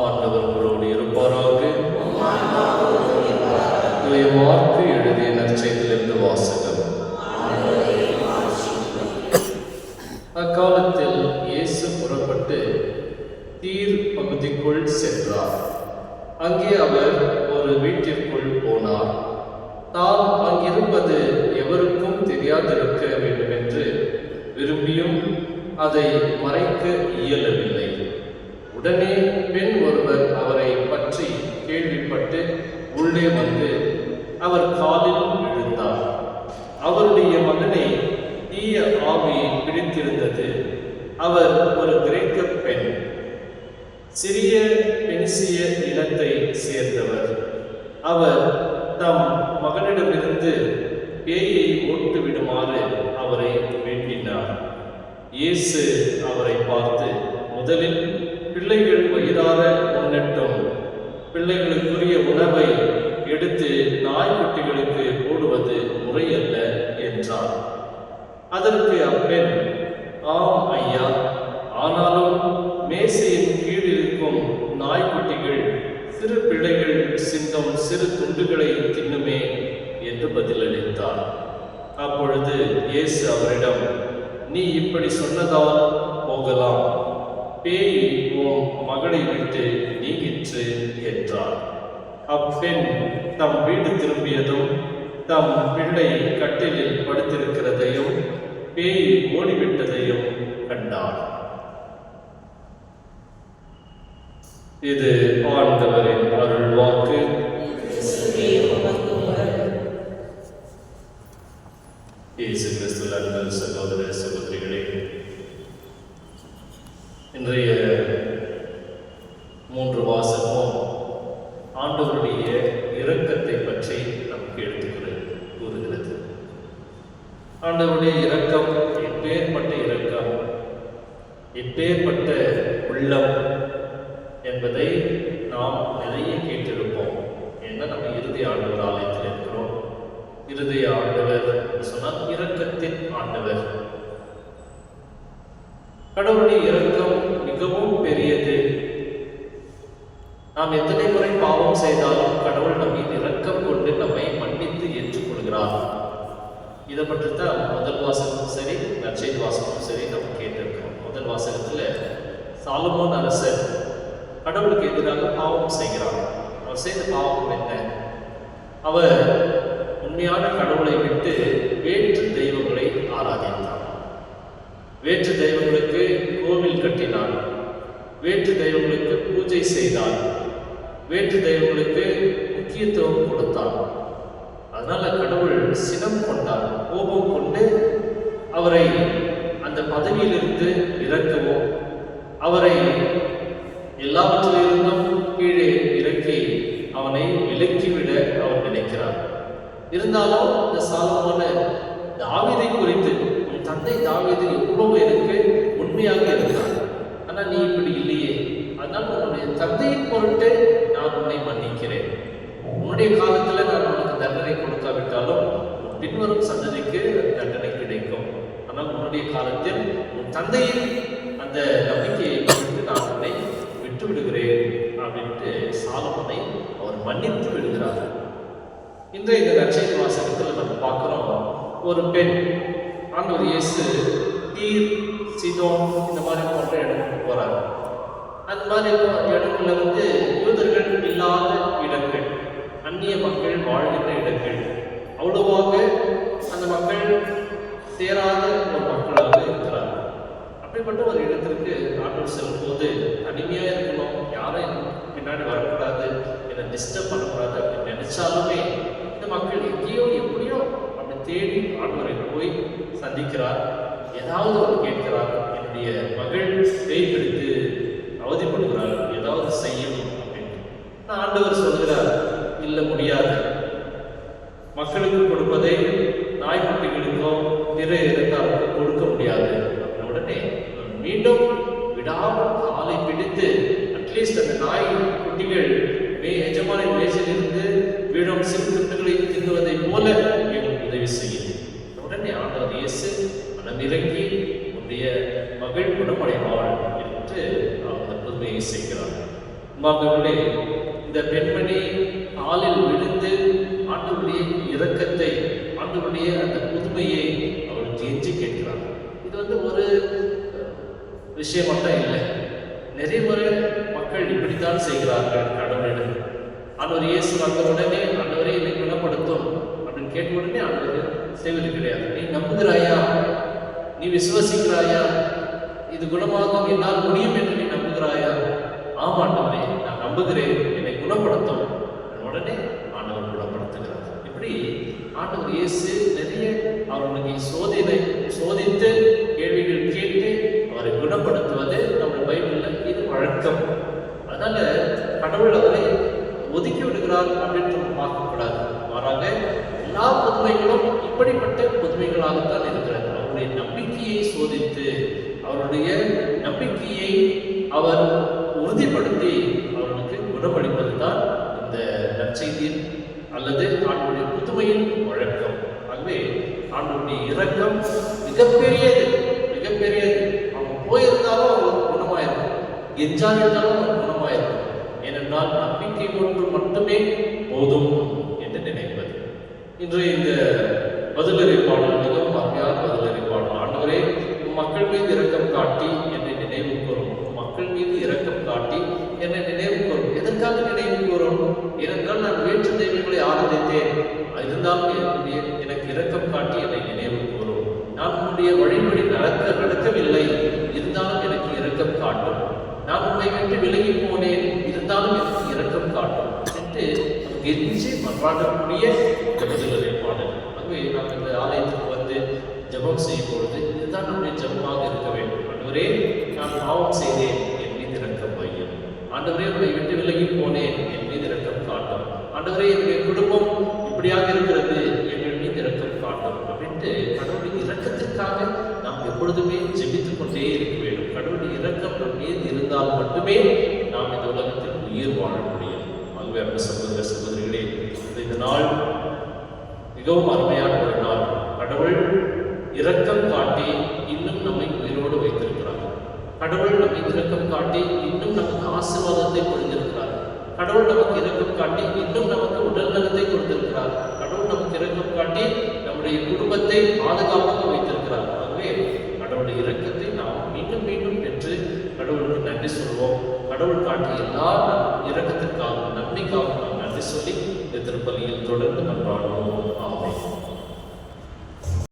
ஆண்டவர் உங்களோடு இருப்பாராக. இதை வார்த்தை எழுதிய நற்செய்திலிருந்து வாசகம். அக்காலத்தில் இயேசு புறப்பட்டு தீர் பகுதிக்குள் சென்றார். அங்கே அவர் ஒரு வீட்டிற்குள் போனார். தாம் அங்கிருப்பது எவருக்கும் தெரியாதிருக்க வேண்டுமென்று விரும்பியும் அதை மறைக்க இயலவில்லை. உடனே பெண் ஒருவர் அவரை பற்றி கேள்விப்பட்டு உள்ளே வந்து அவர் காலில் விழுந்தார். அவருடைய மகனை தீய ஆவி பிடித்திருந்தது. அவர் ஒரு கிரேக்க பெண் சிறிய பெனிசிய இனத்தை சேர்ந்தவர். அவர் தம் மகனிடமிருந்து பேயை ஓட்டு விடுமாறு அவரை வேண்டினார். இயேசு அவரை பார்த்து முதலில் பிள்ளைகளுக்குரிய உணவை எடுத்து நாய்க்குட்டிகளுக்கு போடுவது முறையல்ல என்றார். அதற்கு அப்பெண் ஆம் ஐயா ஆனாலும் மேசையின் கீழ் இருக்கும் நாய்க்குட்டிகள் சிறு பிள்ளைகள் சிந்தும் சிறு துண்டுகளை தின்னுமே என்று பதிலளித்தார். அப்பொழுது இயேசு அவரிடம் நீ இப்படி சொன்னதால் போகலாம். பேய் உன் மகளை விட்டு நீங்கிற்று என்றார் அப்பெண் தம் வீடு திரும்பியதும் தம் பிள்ளை கட்டிலில் படுத்திருக்கிறதையும் பேய் ஓடிவிட்டதையும் கண்டார் இது ஆண்டவரின் அருள் வாக்கு. இயேசு கிறிஸ்துவில் அன்பு சகோதர சகோதரிகளே இன்றைய மூன்று வாசகமும் ஆண்டவருடைய இரக்கத்தை பற்றி நமக்கு எடுத்துக்கிறது கூறுகிறது. ஆண்டவருடைய இரக்கம் எப்பேற்பட்ட இரக்கம் எப்பேற்பட்ட உள்ளம் என்பதை நாம் நிறைய கேட்டிருப்போம். ஏன்னா நம்ம இறுதி ஆண்டவர் ஆலயத்தில் இருக்கிறோம்? இறுதி ஆண்டவர் சொன்னால் இரக்கத்தின் ஆண்டவர். கடவுளுடைய இரக்கம் மிகவும் பெரியது நாம் எத்தனை முறை பாவம் செய்தாலும் கடவுள் நம்மை மீது இரக்கம் கொண்டு நம்மை மன்னித்து ஏற்றுக்கொள்கிறார். இதை பற்றி தான் முதல் வாசகமும் சரி நற்செய்தி வாசகமும் சரி நம்ம கேட்டிருக்கோம் முதல் வாசகத்துல சாலமோன் அரசர் கடவுளுக்கு எதிராக பாவம் செய்கிறார். அவர் செய்த பாவம் என்ன? அவர் உண்மையான கடவுளை விட்டு வேற்று தெய்வங்களை ஆராதித்தார். வேற்று தெய்வங்களுக்கு கோவில் கட்டினார். வேற்று தெய்வங்களுக்கு பூஜை செய்தார். வேற்று தெய்வங்களுக்கு முக்கியத்துவம் கொடுத்தார் அதனால கடவுள் சினம் கொண்டார். கோபம் கொண்டு அவரை அந்த பதவியிலிருந்து இறக்கவோ அவரை எல்லாவற்றிலிருந்தும் கீழே இறக்கி அவனை விலக்கிவிட அவர் நினைக்கிறார். இருந்தாலும் இந்த சாலமான தாவிதை குறித்து உன் தந்தை தாவிதை எவ்வளவு எனக்கு உண்மையாக இருந்தார். ஆனால் நீ இப்படி இல்லையே. அதனால் உன்னுடைய தந்தையின் பொருட்டு நிற்கிறேன் உன்னுடைய காலத்துல நான் உனக்கு தண்டனை கொடுக்காவிட்டாலும் பின்வரும் சந்ததிக்கு தண்டனை கிடைக்கும். ஆனால் உன்னுடைய காலத்தில் உன் தந்தையின் அந்த நம்பிக்கையை குறித்து நான் உன்னை விட்டு விடுகிறேன் அப்படின்ட்டு சாலமனை அவர் மன்னித்து விடுகிறார். இன்றைய இந்த நட்சத்திர வாசகத்தில் நம்ம பார்க்குறோம் ஒரு பெண் ஆண்டவர் இயேசு தீர் சிதோம் இந்த மாதிரி போன்ற இடத்துக்கு போறாங்க அது மாதிரி இடத்துல வந்து யூதர்கள் இல்லாத இடங்கள் அந்நிய மக்கள் வாழ்கின்ற இடங்கள். அவ்வளவாக அந்த மக்கள் சேராத ஒரு மக்களாக இருக்கிறார் அப்படிப்பட்ட ஒரு இடத்திற்கு ஆண்டவர் செல்லும் போது தனிமையாக இருக்கணும் யாரும் பின்னாடி வரக்கூடாது என்னை டிஸ்டர்ப் பண்ணக்கூடாது அப்படின்னு நினைச்சாலுமே இந்த மக்கள் எங்கேயோ எப்படியோ அப்படி தேடி ஆண்டவரை போய் சந்திக்கிறார் ஏதாவது ஒன்று கேட்கிறார் என்னுடைய மகள் பேய் பிடித்து அவதிப்படுகிறார் ஏதாவது செய்யணும் அப்படின்னு ஆனா ஆண்டவர் சொல்கிறார் இல்லை முடியாது மக்களுக்கு கொடுப்பதை நாய்க்குட்டிகளுக்கோ பிற இனத்தாருக்கு கொடுக்க முடியாது அப்படின்ன உடனே அவர் மீண்டும் விடாமல் காலை பிடித்து அட்லீஸ்ட் அந்த நாய் குட்டிகள் மே எஜமானின் மேசிலிருந்து வீடும் சிறு துண்டுகளை தின்னுவதை போல எங்களுக்கு உதவி செய்யும். உடனே ஆண்டவர் இயேசு மனமிறங்கி உன்னுடைய மகள் குணமடைவாள் என்று அவர் அந்த புதுமையை செய்கிறார் அன்பார்ந்தவர்களே இந்த பெண்மணி காலில் விழுந்து ஆண்டவருடைய இரக்கத்தை ஆண்டவருடைய அந்த புதுமையை அவள் ஜெயிச்சு கேட்கிறார். இது வந்து ஒரு விஷயம் மட்டும் இல்லை. நிறைய முறை மக்கள் இப்படித்தான் செய்கிறார்கள் கடவுளிடம் ஆண்டவர் இயேசு வந்த உடனே ஆண்டவரே என்னை குணப்படுத்தும் அப்படின்னு கேட்ட உடனே ஆண்டவர் செய்வது கிடையாது. நீ நம்புகிறாயா? நீ விசுவசிக்கிறாயா? இது குணமாகும் என்னால் முடியும் என்று நீ நம்புகிறாயா? ஆமாண்டவரே நான் நம்புகிறேன் என்னை குணப்படுத்தும். உடனே ஆண்டவர் குணப்படுத்துகிறார். இப்படி ஆண்டவர் இயேசு நிறைய அவர்களுக்கு சோதனை சோதித்து கேள்விகள் கேட்டு அவரை குணப்படுத்துவது நம்ம பைபிளில் இது வழக்கம் அதனால கடவுள் அவரை ஒதுக்கி விடுகிறார் அப்படின்னு நம்ம பார்க்கக்கூடாது மாறாக எல்லா புதுமைகளும் இப்படிப்பட்ட புதுமைகளாகத்தான் இருக்கிறது அவருடைய நம்பிக்கையை சோதித்து அவருடைய நம்பிக்கையை அவர் உறுதிப்படுத்தி அவர்களுக்கு குணமளிப்பது தான் இந்த நற்செய்தியின் அல்லது ஆண்டுடைய புதுமையின் வழக்கம். ஆகவே ஆண்டுடைய இரக்கம் மிகப்பெரியது மிகப்பெரியது. அவங்க போயிருந்தாலும் அவங்களுக்கு குணமாயிருக்கும். எஞ்சாயிருந்தாலும் அவங்களுக்கு குணமாயிருக்கும். ஏனென்றால் நம்பிக்கை ஒன்று மட்டுமே போதும் என்று நினைப்பது. இன்று இந்த பதிலறை பாடல் மிகவும் அருமையான பதிலறை பாடல். ஆண்டவரே மக்கள் மீது இரக்கம் காட்டி என்னை நினைவு கூறும். மக்கள் மீது இரக்கம் காட்டி என்னை நினைவு கூறும். எதற்காக நினைவு கூறும்? ஏனென்றால் நான் வேற்று தெய்வங்களை ஆராதித்தேன். இருந்தாலும் என்னுடைய எனக்கு இரக்கம் காட்டி என்னை நினைவு கூறும். நான் உன்னுடைய வழிபடி நடக்க நடக்கவில்லை. இருந்தாலும் எனக்கு இரக்கம் காட்டும். நான் உன்னை விட்டு விலகி போனேன். இருந்தாலும் எனக்கு இரக்கம் காட்டும். என்று கெஞ்சி மன்றாடக்கூடிய இந்த பதிலரை பாடல் ஆகவே நாம் இந்த ஆலயத்துக்கு வந்து ஜெபம் செய்யும் பொழுது இதுதான் நம்முடைய ஜெபமாக இருக்க வேண்டும். ஆண்டவரே நான் பாவம் செய்தேன் என் மீது இரக்கம் பையன் ஆண்டவரே உங்களை விட்டு விலகி போனேன் என் மீது இரக்கம் காட்டும். ஆண்டவரே என்னுடைய குடும்பம் இப்படியாக இருக்கிறது என் மீது இரக்கம் காட்டும் அப்படின்ட்டு கடவுளின் இரக்கத்திற்காக நாம் எப்பொழுதுமே ஜெபித்துக் கொண்டே இருக்க வேண்டும். கடவுளின் இரக்கம் நம் மீது இருந்தால் மட்டுமே நாம் இந்த உலகத்தில் உயிர் வாழ முடியும். ஆகவே அன்பு சகோதர சகோதரிகளே இந்த நாள் மிகவும் அருமையான இரக்கம் காட்டி இன்னும் நம்மை உயிரோடு வைத்திருக்கிறார். கடவுள் நம்மை இரக்கம் காட்டி இன்னும் நமக்கு ஆசீர்வாதத்தை கொடுத்திருக்கிறார். கடவுள் நமக்கு இரக்கம் காட்டி இன்னும் நமக்கு உடல் நலத்தை கொடுத்திருக்கிறார். கடவுள் நமக்கு இரக்கம் காட்டி நம்முடைய குடும்பத்தை பாதுகாப்பாக வைத்திருக்கிறார். ஆகவே கடவுளுடைய இரக்கத்தை நாம் மீண்டும் மீண்டும் பெற்று கடவுளுக்கு நன்றி சொல்வோம். கடவுள் காட்டிய எல்லா இரக்கத்திற்காகவும் நன்மைக்காக நாம் நன்றி சொல்லி இந்த திருப்பலியில் தொடர்ந்து நன்றாடுவோம் ஆகும்